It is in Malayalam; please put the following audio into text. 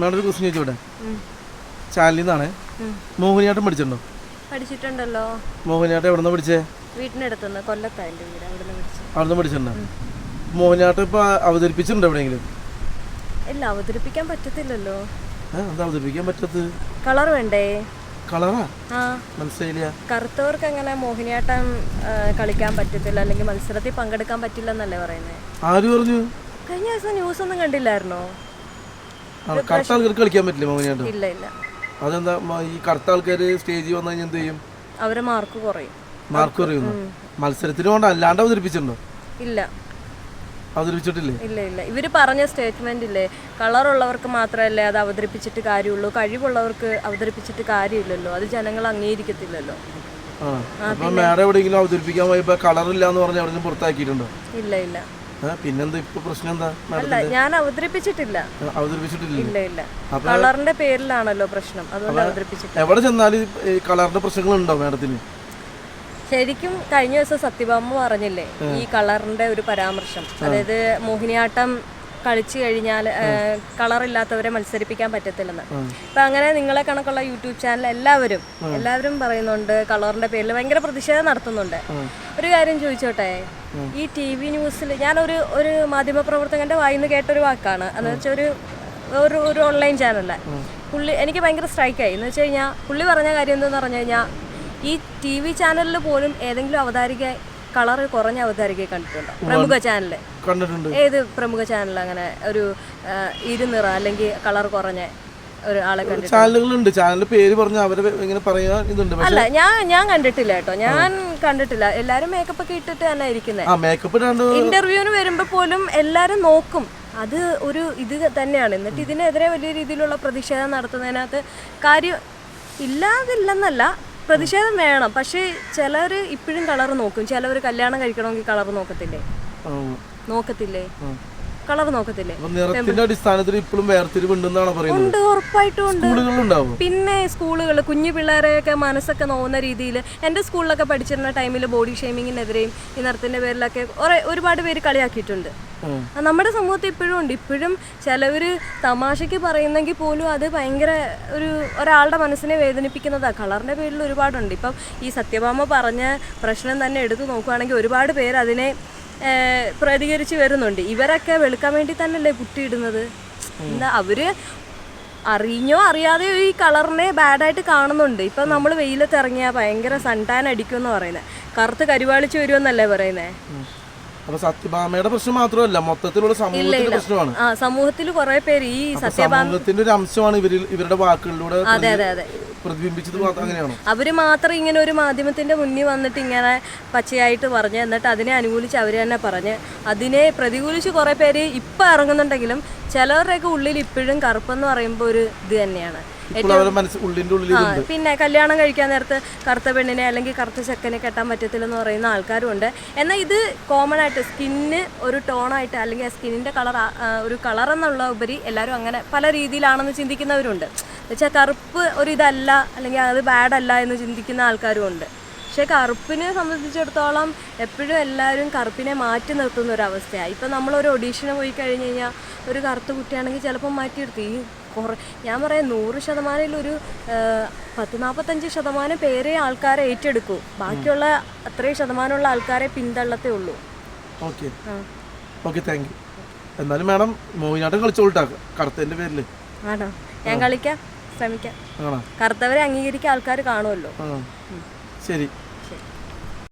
മാഡം ഒരു ക്വസ്റ്റ്യൻ ചോദിച്ചോട്ടെ. ചാനലിൽ നിന്നാണ് മോഹിനിയാട്ടം പഠിച്ചിട്ടുണ്ടോ? പഠിച്ചിട്ടുണ്ടല്ലോ. മോഹിനിയാട്ടം എവിടെ നിന്ന് പഠിച്ചേ? വീട്ടിനടുത്തുനിന്ന് കൊല്ലത്താണ് എന്റെ വീട് അവിടുന്ന് പഠിച്ചു. അവിടെ പഠിച്ചിട്ടുണ്ടോ? മോഹിനിയാട്ടം ഇപ്പോ അവതരിപ്പിച്ചിട്ടുണ്ടോ എവിടെയെങ്കിലും? ഇല്ല അവതരിപ്പിക്കാൻ പറ്റത്തില്ലല്ലോ. എന്താ അവതരിപ്പിക്കാൻ പറ്റത്ത് കളർ വേണ്ടേ? കളറാ? ആ. മനസ്സിലായില്ല. കറുത്തവർക്ക് അങ്ങനെ മോഹിനിയാട്ടം കളിക്കാൻ പറ്റത്തില്ല അല്ലെങ്കിൽ മത്സരത്തിൽ പങ്കെടുക്കാൻ പറ്റില്ല എന്നല്ലേ പറയുന്നത് ആര് പറഞ്ഞു? കഴിഞ്ഞ ദിവസം ന്യൂസ് ഒന്നും കണ്ടില്ലായിരുന്നോ? കറുത്ത ആൾക്കാർക്ക് കളിക്കാൻ പറ്റില്ല മോഹിനിയാട്ടം ഇല്ല ഇല്ല. അതെന്താ മ- ഈ കറുത്ത ആൾക്കാർ സ്റ്റേജിൽ വന്നു കഴിഞ്ഞാൽ എന്ത് ചെയ്യും? അവരെ മാർക്ക് കുറയും. മാർക്ക് അറിയുന്നു മത്സരത്തിന് കൊണ്ട് അല്ലാണ്ട് അവതരിപ്പിച്ചിട്ടുണ്ടോ? ഇല്ല. അവതരിപ്പിച്ചിട്ടില്ലേ? ഇല്ല ഇല്ല. ഇവർ പറഞ്ഞ സ്റ്റേറ്റ്മെന്റ് ഇല്ലേ കളറുള്ളവർക്ക് മാത്രമല്ലേ അത് അവതരിപ്പിച്ചിട്ട് കാര്യമുള്ളൂ. കഴിവുള്ളവർക്ക് അവതരിപ്പിച്ചിട്ട് കാര്യമില്ലല്ലോ. അത് ജനങ്ങൾ അംഗീകരിക്കത്തില്ലല്ലോ. ആ. അപ്പൊ മാഡം എവിടെയെങ്കിലും അവതരിപ്പിക്കാൻ പോയപ്പോ കളർ ഇല്ല എന്ന് പറഞ്ഞ് എവിടെയും പുറത്താക്കിയിട്ടുണ്ടോ? ഇല്ല ഇല്ല. പിന്നെന്താ? ഇപ്പൊ പ്രശ്നം എന്താ അല്ല ഞാൻ അവതരിപ്പിച്ചിട്ടില്ല. അവതരിപ്പിച്ചിട്ടില്ല ഇല്ല കളറിന്റെ പേരിലാണല്ലോ പ്രശ്നം. അതുകൊണ്ട് അവതരിപ്പിച്ചിട്ടില്ല. എവിടെ ചെന്നാലും ഈ കളറിന്റെ പ്രശ്നങ്ങൾ ഉണ്ടോ മാഡത്തിന്? ശരിക്കും കഴിഞ്ഞ ദിവസം സത്യഭാമ പറഞ്ഞില്ലേ ഈ കളറിന്റെ ഒരു പരാമർശം. അതായത് മോഹിനിയാട്ടം കളിച്ചു കഴിഞ്ഞാൽ കളറില്ലാത്തവരെ മത്സരിപ്പിക്കാൻ പറ്റത്തില്ലെന്ന്. അപ്പൊ അങ്ങനെ നിങ്ങളെ കണക്കുള്ള യൂട്യൂബ് ചാനൽ എല്ലാവരും എല്ലാവരും പറയുന്നുണ്ട് കളറിന്റെ പേരിൽ ഭയങ്കര പ്രതിഷേധം നടത്തുന്നുണ്ട്. ഒരു കാര്യം ചോദിച്ചോട്ടെ? ഈ ടി വി ന്യൂസിൽ ഞാനൊരു ഒരു മാധ്യമപ്രവർത്തകന്റെ വായിന്ന് കേട്ടൊരു വാക്കാണ്. എന്ന് വെച്ചാൽ ഒരു ഒരു ഒരു ഓൺലൈൻ ചാനലിലെ പുള്ളി എനിക്ക് ഭയങ്കര സ്ട്രൈക്കായി. എന്ന് വെച്ച് കഴിഞ്ഞാൽ പുള്ളി പറഞ്ഞ കാര്യം എന്തെന്ന് പറഞ്ഞു കഴിഞ്ഞാൽ ഈ ടി വി ചാനലിൽ പോലും ഏതെങ്കിലും അവതാരിക കളർ കുറഞ്ഞ അവതാരികയെ കണ്ടിട്ടുണ്ടോ? പ്രമുഖ ചാനൽ. കണ്ടിട്ടുണ്ട്. ഏത് പ്രമുഖ ചാനൽ അങ്ങനെ ഒരു ഇരുനിറ അല്ലെങ്കിൽ കളർ കുറഞ്ഞ ചാനലുകളുണ്ട്. ചാനലിന്റെ പേര് പറഞ്ഞ അവരെ ഇങ്ങനെ പറയാ ഇതുണ്ട്. അല്ല ഞാൻ ഞാൻ കണ്ടിട്ടില്ല കേട്ടോ. ഞാൻ കണ്ടിട്ടില്ല. എല്ലാരും മേക്കപ്പ് ഒക്കെ ഇട്ടിട്ട് തന്നെ ഇരിക്കുന്നത് ഇന്റർവ്യൂവിന് വരുമ്പോ പോലും എല്ലാരും നോക്കും. അത് ഒരു ഇത് തന്നെയാണ്. എന്നിട്ട് ഇതിനെതിരെ വലിയ രീതിയിലുള്ള പ്രതിഷേധം നടത്തുന്നതിനകത്ത് കാര്യം ഇല്ലാതില്ലെന്നല്ല പ്രതിഷേധം വേണം. പക്ഷേ ചിലർ ഇപ്പോഴും കളർ നോക്കും. ചിലവർ കല്യാണം കഴിക്കണമെങ്കിൽ കളർ നോക്കത്തില്ലേ? നോക്കത്തില്ലേ. കളർ നോക്കത്തില്ലേ? അപ്പൊ നിറത്തിന്റെ അടിസ്ഥാനത്തിൽ ഇപ്പോഴും വേർതിരിവുണ്ടെന്നാണ് പറയുന്നത്? ഉണ്ട് ഉറപ്പായിട്ടും ഉണ്ട്. പിന്നെ സ്കൂളുകൾ കുഞ്ഞു പിള്ളേരെയൊക്കെ മനസ്സൊക്കെ നോവുന്ന രീതിയിൽ എന്റെ സ്കൂളിലൊക്കെ പഠിച്ചിരുന്ന ടൈമിൽ ബോഡി ഷെയ്മിങ്ങിനെതിരെയും ഈ നിറത്തിന്റെ പേരിലൊക്കെ ഒരുപാട് പേര് കളിയാക്കിയിട്ടുണ്ട്. നമ്മുടെ സമൂഹത്തിൽ ഇപ്പോഴും ഉണ്ട്. ഇപ്പോഴും ചിലവര് തമാശയ്ക്ക് പറയുന്നെങ്കിൽ പോലും അത് ഭയങ്കര ഒരു ഒരാളുടെ മനസ്സിനെ വേദനിപ്പിക്കുന്നതാ. കളറിന്റെ പേരിൽ ഒരുപാടുണ്ട്. ഇപ്പം ഈ സത്യഭാമ പറഞ്ഞ പ്രശ്നം തന്നെ എടുത്തു നോക്കുകയാണെങ്കിൽ ഒരുപാട് പേര് അതിനെ പ്രതികരിച്ച് വരുന്നുണ്ട്. ഇവരൊക്കെ വെളുക്കാൻ വേണ്ടി തന്നെയല്ലേ പുട്ടിയിടുന്നത് എന്താ അവർ അറിഞ്ഞോ അറിയാതെയോ ഈ കളറിനെ ബാഡായിട്ട് കാണുന്നുണ്ട്. ഇപ്പം നമ്മൾ വെയിലത്ത് ഇറങ്ങിയാൽ ഭയങ്കര സൺടാൻ അടിക്കും എന്ന് പറയുന്നത് കറുത്ത് കരിവാളിച്ച് വരുമെന്നല്ലേ പറയുന്നത് അപ്പൊ സത്യഭാമയുടെ പ്രശ്നം മാത്രമല്ല മൊത്തത്തിലുള്ള സമൂഹത്തിന്റെ പ്രശ്നമാണ്. സമൂഹത്തിൽ കുറെ പേര് ഈ സത്യഭാമത്തിന്റെ സത്യഭാമ ഒരു അംശമാണ് ഇവരിൽ ഇവരുടെ വാക്കുകളിലൂടെ അതെ അതെ അതെ. പ്രതിബിംബിച്ചത് അങ്ങനെയാണോ? അവർ മാത്രം ഇങ്ങനെ ഒരു മാധ്യമത്തിന്റെ മുന്നിൽ വന്നിട്ട് ഇങ്ങനെ പച്ചയായിട്ട് പറഞ്ഞ് എന്നിട്ട് അതിനെ അനുകൂലിച്ച് അവർ തന്നെ പറഞ്ഞ്. അതിനെ പ്രതികൂലിച്ച് കുറെ പേര് ഇപ്പം ഇറങ്ങുന്നുണ്ടെങ്കിലും ചിലവരുടെയൊക്കെ ഉള്ളിൽ ഇപ്പോഴും കറുപ്പെന്ന് പറയുമ്പോൾ ഒരു ഇത് തന്നെയാണ്. പിന്നെ കല്യാണം കഴിക്കാൻ നേരത്ത് കറുത്ത പെണ്ണിനെ അല്ലെങ്കിൽ കറുത്ത ചെക്കനെ കെട്ടാൻ പറ്റത്തില്ലെന്ന് പറയുന്ന ആൾക്കാരും ഉണ്ട് എന്നാൽ ഇത് കോമൺ ആയിട്ട് സ്കിന്ന് ഒരു ടോണായിട്ട് അല്ലെങ്കിൽ സ്കിന്നിന്റെ കളർ ഒരു കളർ എന്നുള്ള ഉപരി എല്ലാവരും അങ്ങനെ പല രീതിയിലാണെന്ന് ചിന്തിക്കുന്നവരുണ്ട്. എന്നുവെച്ചാൽ കറുപ്പ് ഒരു ഇതല്ല അല്ലെങ്കിൽ അത് ബാഡ് അല്ല എന്ന് ചിന്തിക്കുന്ന ആൾക്കാരും ഉണ്ട്. പക്ഷേ കറുപ്പിനെ സംബന്ധിച്ചിടത്തോളം എപ്പോഴും എല്ലാവരും കറുപ്പിനെ മാറ്റി നിർത്തുന്ന ഒരു അവസ്ഥയാണ് ഇപ്പം നമ്മളൊരു ഒഡീഷന് പോയി കഴിഞ്ഞ് കഴിഞ്ഞാൽ ഒരു കറുത്ത കുട്ടിയാണെങ്കിൽ ചിലപ്പം മാറ്റി നിർത്തി ഈ കുറേ ഞാൻ പറയാം നൂറ് ശതമാനത്തിൽ ഒരു പത്ത് നാൽപ്പത്തഞ്ച് ശതമാനം പേരെ ആൾക്കാരെ ഏറ്റെടുക്കൂ. ബാക്കിയുള്ള അത്രയും ശതമാനമുള്ള ആൾക്കാരെ പിന്തള്ളത്തേ ഉള്ളൂ. ഓക്കെ. Okay thank you. എന്നാലും മാഡം മോഹിനാട്ടം കളിച്ചോളട്ടാ കറുത്തതിന്റെ പേരിൽ. ആണോ? ഞാൻ കളിക്കാം. ശ്രമിക്കാം. കറുത്തവരെ അംഗീകരിക്കാൻ ആൾക്കാർ കാണുമല്ലോ. ശരി.